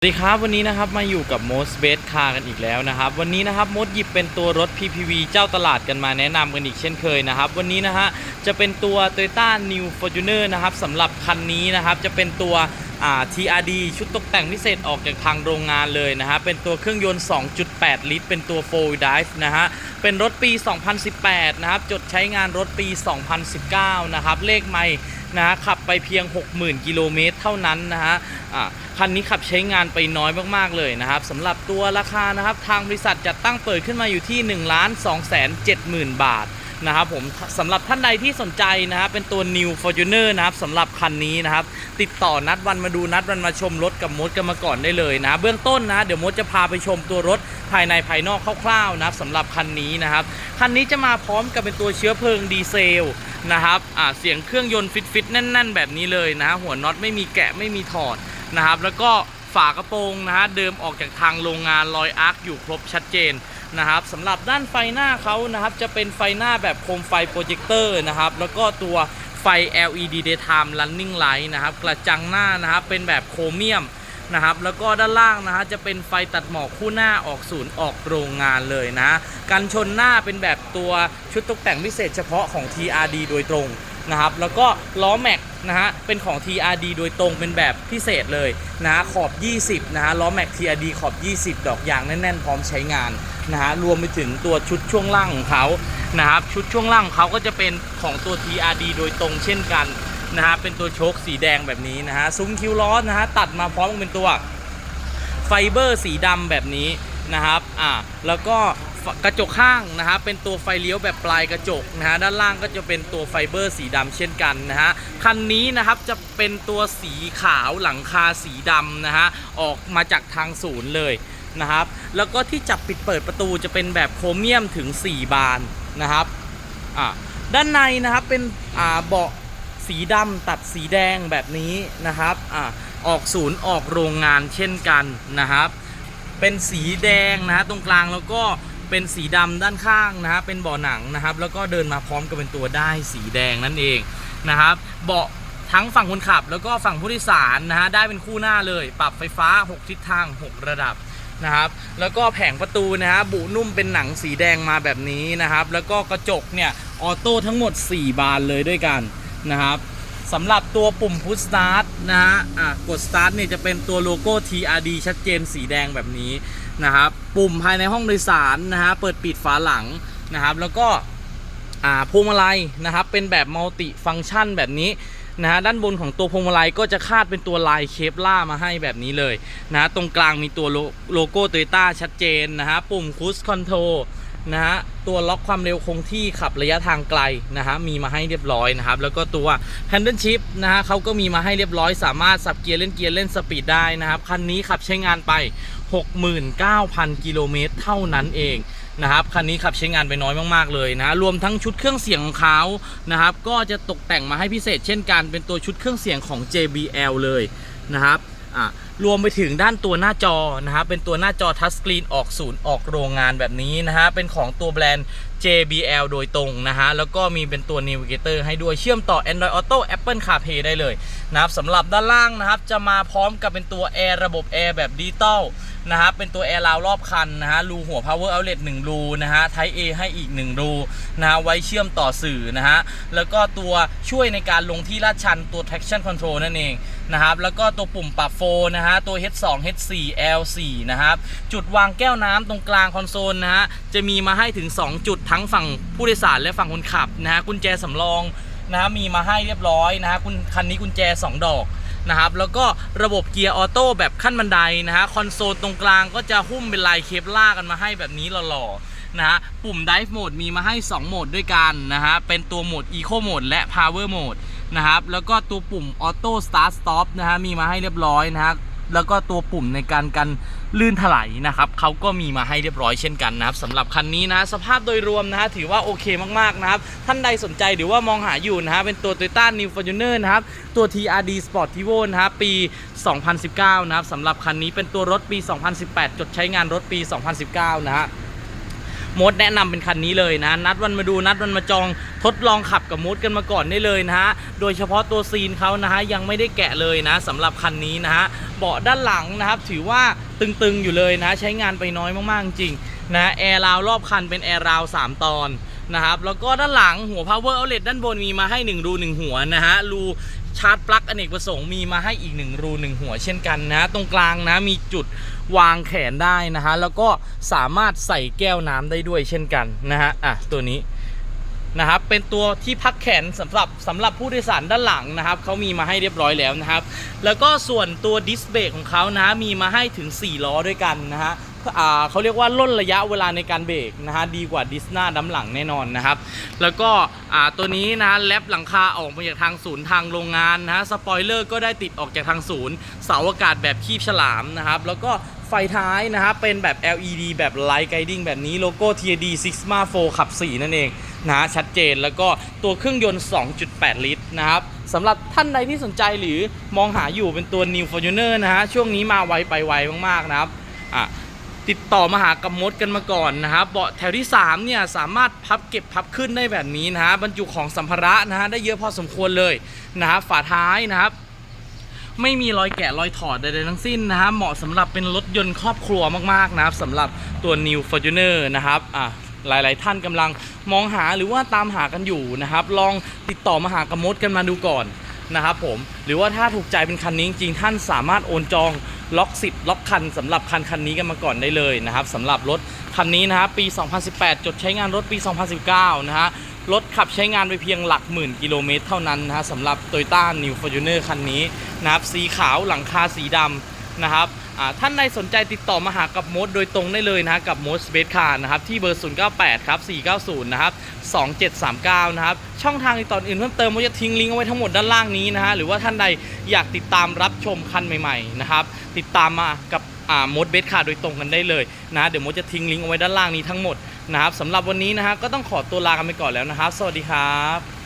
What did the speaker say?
สวัสดีครับวันนี้นะครับมาอยู่กับ Most Best Car กันอีกแล้วนะครับ วันนี้นะครับมดหยิบเป็นตัวรถ PPV เจ้าตลาดกันมาแนะนำกันอีกเช่นเคยนะครับ วันนี้นะฮะจะเป็นตัว Toyota New Fortuner นะครับสำหรับคันนี้นะครับจะเป็นตัวอ่า TRD ชุดตกแต่งพิเศษออกจากทางโรงงานเลยนะฮะเป็นตัวเครื่องยนต์ 2.8 ลิตร เป็นตัว4 drive นะฮะเป็นรถปี 2018 นะครับจดใช้งานรถปี 2019 นะครับเลขไม่ นะฮะขับไปเพียง 60,000 กิโลเมตรเท่านั้นนะฮะคันนี้ขับใช้งานไปน้อยมากๆเลยนะครับสำหรับตัวราคานะครับทางบริษัทจัดตั้งเปิดขึ้นมาอยู่ที่1 2 7 0 0 0 0 บาทนะครับผมสำหรับท่านใดที่สนใจนะครับเป็นตัว New Fortuner นะครับสำหรับคันนี้นะครับติดต่อนัดวันมาดูนัดวันมาชมรถกับมดกันมาก่อนได้เลยนะเบื้องต้นนะเดี๋ยวมดจะพาไปชมตัวรถภายในภายนอกคร่าวๆนะครับสำหรับคันนี้นะครับคันนี้จะมาพร้อมกับเป็นตัวเชื้อเพลิงดีเซล นะครับอ่าเสียงเครื่องยนต์ฟิตๆแน่น ๆ แบบนี้เลยนะหัวน็อตไม่มีแกะไม่มีถอดนะครับ แล้วก็ฝากระโปรงนะฮะเดิมออกจากทางโรงงานรอยอาร์คอยู่ครบชัดเจนนะครับสำหรับด้านไฟหน้าเขานะครับจะเป็นไฟหน้าแบบโคมไฟโปรเจคเตอร์นะครับแล้วก็ตัวไฟ LED daytime running light นะครับกระจังหน้านะครับเป็นแบบโครเมียม นะครับแล้วก็ด้านล่างนะฮะจะเป็นไฟตัดหมอกคู่หน้าออกศูนย์ออกโรงงานเลยนะกันชนหน้าเป็นแบบตัวชุดตกแต่งพิเศษเฉพาะของ TRD โดยตรงนะครับแล้วก็ล้อแม็กนะฮะเป็นของ TRD โดยตรงเป็นแบบพิเศษเลยนะขอบ 20นะฮะล้อแม็ก TRD ขอบ 20 ดอกยางแน่นๆ พร้อมใช้งานนะฮะรวมไปถึงตัวชุดช่วงล่างของเขานะครับชุดช่วงล่างของเขาก็จะเป็นของตัว TRD โดยตรงเช่นกัน นะฮะเป็นตัวโชคสีแดงแบบนี้นะฮะซุ้มคิ้วล้อนะฮะตัดมาพร้อมกับเป็นตัวไฟเบอร์สีดำแบบนี้นะครับอ่าแล้วก็กระจกข้างนะฮะเป็นตัวไฟเลี้ยวแบบปลายกระจกนะฮะด้านล่างก็จะเป็นตัวไฟเบอร์สีดำเช่นกันนะฮะคันนี้นะครับจะเป็นตัวสีขาวหลังคาสีดำนะฮะออกมาจากทางศูนย์เลยนะครับแล้วก็ที่จับปิดเปิดประตูจะเป็นแบบโครเมียมถึง 4 บานนะครับอ่าด้านในนะครับเป็นอ่าเบาะ สีดำตัดสีแดงแบบนี้นะครับอ่าออกศูนย์ออกโรงงานเช่นกันนะครับ เป็นสีแดงนะฮะตรงกลางแล้วก็เป็นสีดำด้านข้างนะฮะเป็นเบาะหนังนะครับ แล้วก็เดินมาพร้อมกับเป็นตัวได้สีแดงนั่นเองนะครับ เบาะทั้งฝั่งคนขับแล้วก็ฝั่งผู้โดยสารนะฮะได้เป็นคู่หน้าเลย ปรับไฟฟ้า 6 ทิศทาง 6 ระดับนะครับ แล้วก็แผงประตูนะฮะบุนุ่มเป็นหนังสีแดงมาแบบนี้นะครับ แล้วก็กระจกเนี่ยออโต้ทั้งหมด 4 บานเลยด้วยกัน นะครับสำหรับตัวปุ่มพุชสตาร์ทนะฮะอะกดสตาร์ทเนี่ยจะเป็นตัวโลโก้ TRD ชัดเจนสีแดงแบบนี้นะครับปุ่มภายในห้องโดยสารนะฮะเปิดปิดฝาหลังนะครับ แล้วก็อ่าพวงมาลัยนะครับ เป็นแบบมัลติฟังก์ชันแบบนี้นะฮะด้านบนของตัวพวงมาลัยก็จะคาดเป็นตัวลายเคปล่ามาให้แบบนี้เลยนะฮะตรงกลางมีตัวโลโลโก้โตโยต้าชัดเจนนะฮะปุ่มคูสคอนโทร นะฮะตัวล็อกความเร็วคงที่ขับระยะทางไกลนะฮะมีมาให้เรียบร้อยนะครับแล้วก็ตัว Handle Shift นะฮะเขาก็มีมาให้เรียบร้อย สามารถสับเกียร์เล่นเกียร์เล่นสปีดได้นะครับคันนี้ขับใช้งานไป 69,000 กิโลเมตรเท่านั้นเองนะครับคันนี้ขับใช้งานไปน้อยมากๆเลยนะรวมทั้งชุดเครื่องเสียงของเขานะครับก็จะตกแต่งมาให้พิเศษ เช่นกันเป็นตัวชุดเครื่องเสียงของ JBL เลยนะครับ รวมไปถึงด้านตัวหน้าจอนะฮะเป็นตัวหน้าจอทัชสกรีนออกศูนย์ออกโรงงานแบบนี้นะฮะเป็นของตัวแบรนด์ JBL โดยตรงนะฮะแล้วก็มีเป็นตัว Navigator ให้ด้วยเชื่อมต่อ Android Auto Apple CarPlay ได้เลยนะครับสำหรับด้านล่างนะครับจะมาพร้อมกับเป็นตัวแอร์ระบบแอร์แบบดิจิตอล นะครับเป็นตัวแอร์ราวรอบคันนะฮะรูหัว power outlet 1รูนะฮะ Type A ให้อีก 1 รูนะฮะไว้เชื่อมต่อสื่อนะฮะแล้วก็ตัวช่วยในการลงที่ลาดชันตัว traction control นั่นเองนะครับแล้วก็ตัวปุ่มปรับโฟนะฮะตัว H2 H4 L4 นะครับจุดวางแก้วน้ำตรงกลางคอนโซลนะฮะจะมีมาให้ถึง 2 จุดทั้งฝั่งผู้โดยสารและฝั่งคนขับนะฮะกุญแจสำรองนะฮะมีมาให้เรียบร้อยนะฮะคุณคันนี้กุญแจ 2 ดอก นะครับแล้วก็ระบบเกียร์ออโต้แบบขั้นบันไดนะฮะคอนโซลตรงกลางก็จะหุ้มเป็นลายเคปล่ากันมาให้แบบนี้หล่อๆนะฮะปุ่ม Dive Mode มีมาให้ 2 โหมดด้วยกันนะฮะเป็นตัวโหมด Eco Mode และ Power Mode นะครับแล้วก็ตัวปุ่ม Auto Start Stop นะฮะมีมาให้เรียบร้อยนะฮะ แล้วก็ตัวปุ่มในการกันลื่นถลายนะครับเขาก็มีมาให้เรียบร้อยเช่นกันนะครับสำหรับคันนี้นะสภาพโดยรวมนะฮะถือว่าโอเคมากๆนะครับท่านใดสนใจหรือว่ามองหาอยู่นะฮะเป็นตัว Toyota New Fortuner นะครับตัว TRD Sportivo นะครับปี 2019 นะครับสำหรับคันนี้เป็นตัวรถปี 2018 จดใช้งานรถปี 2019 นะฮะมดแนะนำเป็นคันนี้เลยนะ นัดวันมาดูนัดวันมาจองทดลองขับกับมดกันมาก่อนได้เลยนะฮะ โดยเฉพาะตัวซีนเขานะฮะยังไม่ได้แกะเลยนะสำหรับคันนี้นะฮะ เบาะด้านหลังนะครับ ถือว่าตึงๆอยู่เลยนะ ใช้งานไปน้อยมากๆจริงนะแอร์ราวรอบคันเป็นแอร์ราว3ตอนนะครับ แล้วก็ด้านหลังหัว power outlet ด้านบนมีมาให้ 1 รู 1 หัวนะฮะ รูชาร์จปลั๊กอเนกประสงค์มีมาให้อีก 1 รู 1 หัวเช่นกันนะ ตรงกลางนะมีจุดวางแขนได้นะฮะ แล้วก็สามารถใส่แก้วน้ำได้ด้วยเช่นกันนะฮะ อะ ตัวนี้ นะครับเป็นตัวที่พักแขนสำหรับสำหรับผู้โดยสารด้านหลังนะครับเขามีมาให้เรียบร้อยแล้วนะครับ แล้วก็ส่วนตัวดิสเบรกของเขานะมีมาให้ถึง 4 ล้อด้วยกันนะฮะอ่าเขาเรียกว่าล่นระยะเวลาในการเบรกนะฮะดีกว่าดิสหน้าด้าหลังแน่นอนนะครับ แล้วก็ตัวนี้นะแลบหลังคาออกมาจากทางศูนย์ทางโรงงานนะฮะสปอยเลอร์ก็ได้ติดออกจากทางศูนย์เสาอากาศแบบคีบฉลามนะครับแล้วก็ ไฟท้ายนะครับเป็นแบบ LED แบบ Light Guiding แบบนี้โลโก้ TAD Sigma 4ขับ 4 นั่นเองนะฮะชัดเจนแล้วก็ตัวเครื่องยนต์ 2.8 ลิตรนะครับสำหรับท่านใดที่สนใจหรือมองหาอยู่เป็นตัว New Fortuner นะฮะช่วงนี้มาไวไปไวมากๆนะครับอะติดต่อมาหากับมดกันมาก่อนนะครับเบาะแถวที่3เนี่ยสามารถพับเก็บพับขึ้นได้แบบนี้นะฮะบรรจุของสัมภาระนะฮะได้เยอะพอสมควรเลยนะครับฝาท้ายนะครับ ไม่มีรอยแกะรอยถอดใดๆทั้งสิ้นนะฮะเหมาะสำหรับเป็นรถยนต์ครอบครัวมากๆนะครับสำหรับตัว New Fortuner นะครับอะหลาย ๆ ท่านกำลังมองหาหรือว่าตามหากันอยู่นะครับ ลองติดต่อมาหากระมดกันมาดูก่อนนะครับผมหรือว่าถ้าถูกใจเป็นคันนี้จริงๆท่านสามารถโอนจองล็อกสิทธิ์ล็อกคันสำหรับคันคันนี้กันมาก่อนได้เลยนะครับสำหรับรถคันนี้นะครับปี 2018 จดใช้งานรถปี 2019 นะฮะ รถขับใช้งานไปเพียงหลักหมื่นกิโลเมตรเท่านั้นนะฮะสำหรับ Toyota New Fortuner คันนี้นะครับสีขาวหลังคาสีดำนะครับท่านใดสนใจติดต่อมาหากับมดโดยตรงได้เลยนะกับมดสเปซคาร์นะครับที่เบอร์ 098 ครับ 490 นะครับ 2739 นะครับ ช่องทางติดต่ออื่นเพิ่มเติมมดจะทิ้งลิงก์เอาไว้ทั้งหมดด้านล่างนี้นะฮะหรือว่าท่านใดอยากติดตามรับชมคันใหม่ๆนะครับติดตามมากับอ่ามดเบสคาร์โดยตรงกันได้เลยนะเดี๋ยวมดจะทิ้งลิงก์เอาไว้ด้านล่างนี้ทั้งหมด นะครับสำหรับวันนี้นะฮะก็ต้องขอตัวลากันไปก่อนแล้วนะครับ สวัสดีครับ